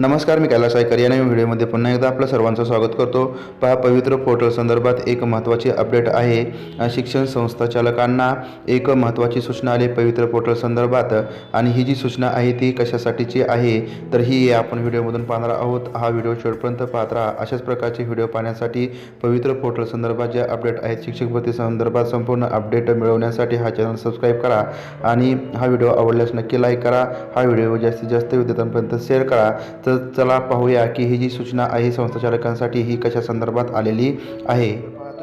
नमस्कार मी कैलास आयकर. या नवीन व्हिडिओमध्ये पुन्हा एकदा आपलं सर्वांचं स्वागत करतो. पहा पवित्र पोर्टल संदर्भात एक महत्त्वाची अपडेट आहे. शिक्षण संस्था चालकांना एक महत्त्वाची सूचना आली पवित्र पोर्टल संदर्भात. आणि ही जी सूचना आहे ती कशासाठीची आहे तर ही आपण व्हिडिओमधून पाहणार आहोत. हा व्हिडिओ शेवटपर्यंत पाहत राहा. अशाच प्रकारचे व्हिडिओ पाहण्यासाठी पवित्र पोर्टल संदर्भात ज्या अपडेट आहेत शिक्षक भरती संदर्भात संपूर्ण अपडेट मिळवण्यासाठी हा चॅनल सबस्क्राईब करा. आणि हा व्हिडिओ आवडल्यास नक्की लाईक करा. हा व्हिडिओ जास्तीत जास्त विद्यार्थ्यांपर्यंत शेअर करा. तर चला पाहूया की ही जी सूचना आहे संस्थाचालकांसाठी ही कशा संदर्भात आलेली आहे?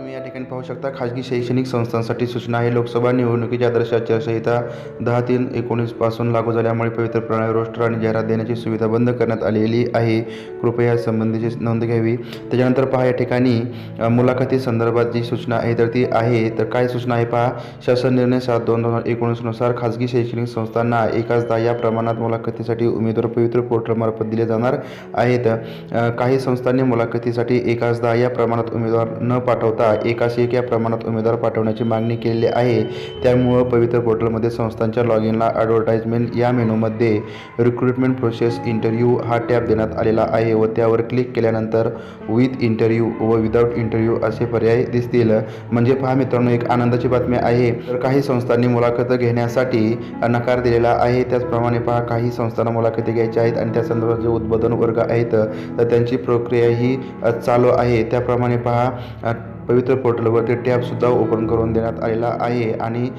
तुम्ही या ठिकाणी पाहू शकता खाजगी शैक्षणिक संस्थांसाठी सूचना आहे. लोकसभा निवडणुकीच्या आदर्श आचारसंहिता दहा तीन एकोणीसपासून लागू झाल्यामुळे पवित्र प्रणाली रोस्टर आणि जाहिरात देण्याची सुविधा बंद करण्यात आलेली आहे. कृपया या संबंधीची नोंद घ्यावी. त्याच्यानंतर पहा या ठिकाणी मुलाखती संदर्भात जी सूचना आहे तर ती आहे. तर काय सूचना आहे पहा शासन निर्णय सात दोन दोन हजार एकोणीसनुसार खाजगी शैक्षणिक संस्थांना एकाचदा या प्रमाणात मुलाखतीसाठी उमेदवार पवित्र पोर्टलमार्फत दिले जाणार आहेत. काही संस्थांनी मुलाखतीसाठी एकाचदा या प्रमाणात उमेदवार न पाठवता एकाच एक या प्रमाणात उमेदवार पाठवण्याची मागणी केलेली आहे. त्यामुळं पवित्र पोर्टलमध्ये संस्थांच्या लॉग इनला ॲडव्हर्टाइजमेंट या मेनूमध्ये रिक्रुटमेंट प्रोसेस इंटरव्ह्यू हा टॅब देण्यात आलेला आहे व त्यावर क्लिक केल्यानंतर विथ इंटरव्ह्यू व विदाऊट इंटरव्ह्यू असे पर्याय दिसतील. म्हणजे पहा मित्रांनो एक आनंदाची बातमी आहे. तर काही संस्थांनी मुलाखत घेण्यासाठी नकार दिलेला आहे. त्याचप्रमाणे पहा काही संस्थांना मुलाखती घ्यायच्या आहेत आणि त्या संदर्भात जे उद्बोधन वर्ग आहेत तर त्यांची प्रक्रिया ही चालू आहे. त्याप्रमाणे पहा पवित्र पोर्टलवरती टॅबसुद्धा ओपन करून देण्यात आलेला आहे आणि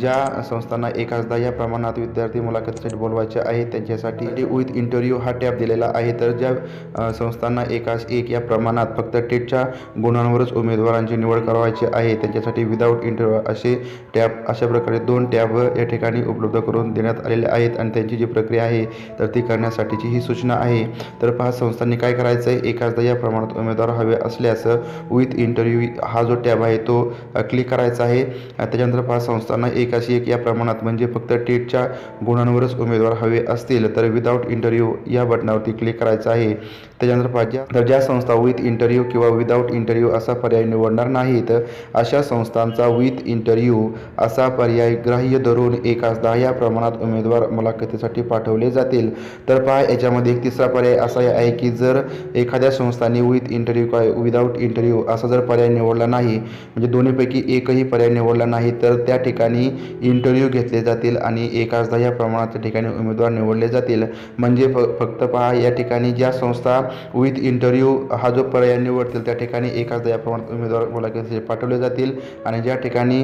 ज्या संस्थांना एकाचदा या प्रमाणात विद्यार्थी मुलाखतीसाठी बोलवायचे आहे त्यांच्यासाठी विथ इंटरव्ह्यू हा टॅब दिलेला आहे. तर ज्या संस्थांना एकाच एक या प्रमाणात फक्त टेटच्या गुणांवरच उमेदवारांची निवड करावायची आहे त्यांच्यासाठी विदाऊट इंटरव्ह्यू असे टॅब अशा प्रकारे दोन टॅब या ठिकाणी उपलब्ध करून देण्यात आलेले आहेत आणि त्यांची जी प्रक्रिया आहे तर ती करण्यासाठीची ही सूचना आहे. तर पहा संस्थांनी काय करायचं आहे एकाचदा या प्रमाणात उमेदवार हवे असल्यास विथ इंटरव्ह्यू हा जो टॅब आहे तो क्लिक करायचा आहे. त्याच्यानंतर पाच संस्थांना एकाशी एक या प्रमाणात म्हणजे फक्त टेटच्या गुणांवरच उमेदवार हवे असतील तर विदाऊट इंटरव्ह्यू या बटनावरती क्लिक करायचं आहे. त्याच्यानंतर पाच ज्या तर ज्या संस्था विथ इंटरव्ह्यू किंवा विदाऊट इंटरव्ह्यू असा पर्याय निवडणार नाहीत अशा संस्थांचा विथ इंटरव्ह्यू असा पर्याय ग्राह्य धरून एकाच दहा या प्रमाणात उमेदवार मुलाखतीसाठी पाठवले जातील. तर पहा याच्यामध्ये एक तिसरा पर्याय असा आहे की जर एखाद्या संस्थांनी विथ इंटरव्ह्यू काय विदाऊट इंटरव्ह्यू असा जर पर्याय निवडला नाही. म्हणजे दोन्हीपैकी एकही पर्याय निवडला नाही तर त्या ठिकाणी इंटरव्ह्यू घेतले जातील आणि एकाचदा या प्रमाणात त्या ठिकाणी उमेदवार निवडले जातील. म्हणजे फ फक्त पहा या ठिकाणी ज्या संस्था विथ इंटरव्ह्यू हा जो पर्याय निवडतील त्या ठिकाणी एकाचदा या प्रमाणात उमेदवार मुलाखतीसाठी पाठवले जातील. आणि ज्या ठिकाणी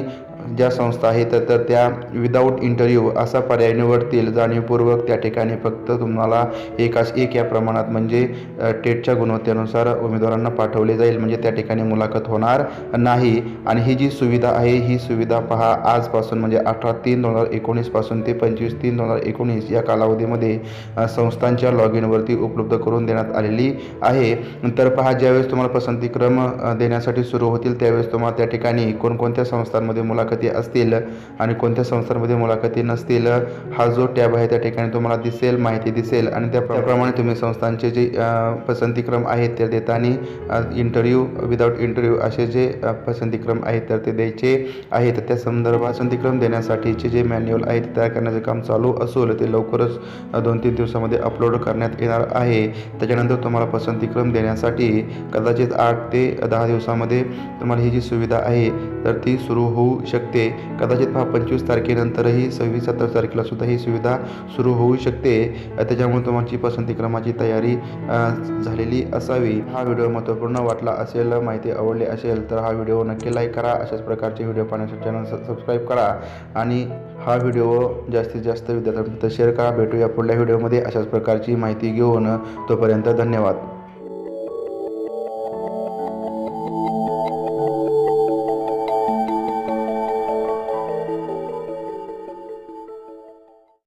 ज्या संस्था आहेत तर- तर त्या विदाऊट इंटरव्ह्यू असा पर्याय निवडतील. जाणीवपूर्वक त्या ठिकाणी फक्त तुम्हाला एकाच एक या प्रमाणात म्हणजे टेटच्या गुणवत्तेनुसार उमेदवारांना पाठवले जाईल. म्हणजे त्या ठिकाणी मुलाखत होणार नाही. आणि ही जी सुविधा आहे ही सुविधा पहा आजपासून म्हणजे अठरा तीन दोन हजार एकोणीसपासून ते पंचवीस तीन दोन हजार एकोणीस या कालावधीमध्ये संस्थांच्या लॉग इनवरती उपलब्ध करून देण्यात आलेली आहे. तर पहा ज्यावेळेस तुम्हाला पसंतीक्रम देण्यासाठी सुरू होतील त्यावेळेस तुम्हाला त्या ठिकाणी कोणकोणत्या संस्थांमध्ये मुलाखती असतील आणि कोणत्या संस्थांमध्ये मुलाखती नसतील हा जो टॅब आहे त्या ठिकाणी तुम्हाला दिसेल माहिती दिसेल. आणि त्याप्रमाणे तुम्ही संस्थांचे जे पसंतीक्रम आहेत ते देताना इंटरव्ह्यू विदाऊट इंटरव्ह्यू असे जे पसंतीक्रम आहेत तर ते द्यायचे आहेत. त्या संदर्भात पसंतीक्रम देण्यासाठीचे जे मॅन्युअल आहेत ते तयार करण्याचे काम चालू असून ते लवकरच दोन तीन दिवसामध्ये अपलोड करण्यात येणार आहे. त्याच्यानंतर तुम्हाला पसंतीक्रम देण्यासाठी कदाचित आठ ते दहा दिवसामध्ये तुम्हाला ही जी सुविधा आहे तर ती सुरू होऊ शकते. कदाचित हा पंचवीस तारखेनंतरही सव्वीस सत्तावीस तारखेला सुद्धा ही सुविधा सुरू होऊ शकते. त्याच्यामुळे तुमची पसंतीक्रमाची तयारी झालेली असावी. हा व्हिडिओ महत्त्वपूर्ण वाटला असेल माहिती आवडली असेल तर हा व्हिडिओ नक्की लाईक करा. अशाच प्रकारचे व्हिडिओ पाहण्यासाठी चॅनल सबस्क्राईब करा. आणि हा व्हिडिओ जास्तीत जास्त विद्यार्थ्यांपर्यंत शेअर करा. भेटूया पुढल्या व्हिडिओमध्ये. अशाच प्रकारची माहिती घेऊन तोपर्यंत धन्यवाद.